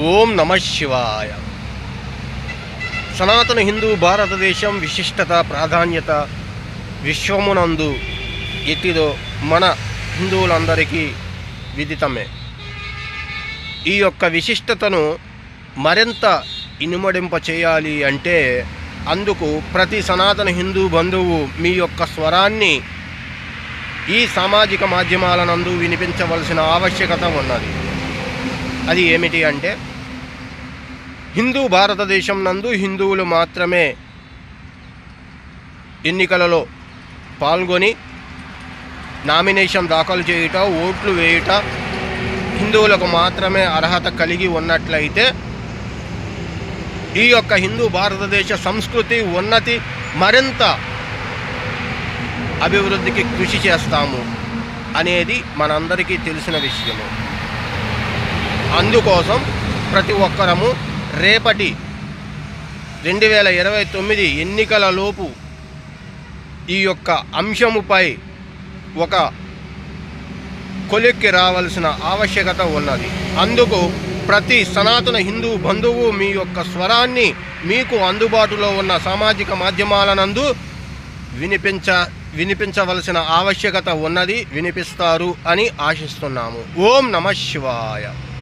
ఓం నమ శివాయ. సనాతన హిందూ భారతదేశం విశిష్టత ప్రాధాన్యత విశ్వమునందు ఎత్తిదో మన హిందువులందరికీ విదితమే. ఈ యొక్క విశిష్టతను మరింత ఇనుమడింప చేయాలి అంటే అందుకు ప్రతి సనాతన హిందూ బంధువు మీ యొక్క స్వరాన్ని ఈ సామాజిక మాధ్యమాల నందు వినిపించవలసిన ఆవశ్యకత ఉన్నది. అది ఏమిటి అంటే హిందూ భారతదేశం నందు హిందువులు మాత్రమే ఎన్నికలలో పాల్గొని నామినేషన్ దాఖలు చేయుట ఓట్లు వేయుట హిందువులకు మాత్రమే అర్హత కలిగి ఉన్నట్లయితే ఈ యొక్క హిందూ భారతదేశ సంస్కృతి ఉన్నతి మరింత అభివృద్ధికి కృషి చేస్తాము అనేది మనందరికీ తెలిసిన విషయము. అందుకోసం ప్రతి ఒక్కరము రేపటి రెండు వేల ఇరవై తొమ్మిది ఎన్నికల లోపు ఈ యొక్క అంశముపై ఒక కొలిక్కి రావాల్సిన ఆవశ్యకత ఉన్నది. అందుకు ప్రతి సనాతన హిందూ బంధువు మీ యొక్క స్వరాన్ని మీకు అందుబాటులో ఉన్న సామాజిక మాధ్యమాల నందు వినిపించ వినిపించవలసిన ఆవశ్యకత ఉన్నది వినిపిస్తారు అని ఆశిస్తున్నాము. ఓం నమ శివాయ.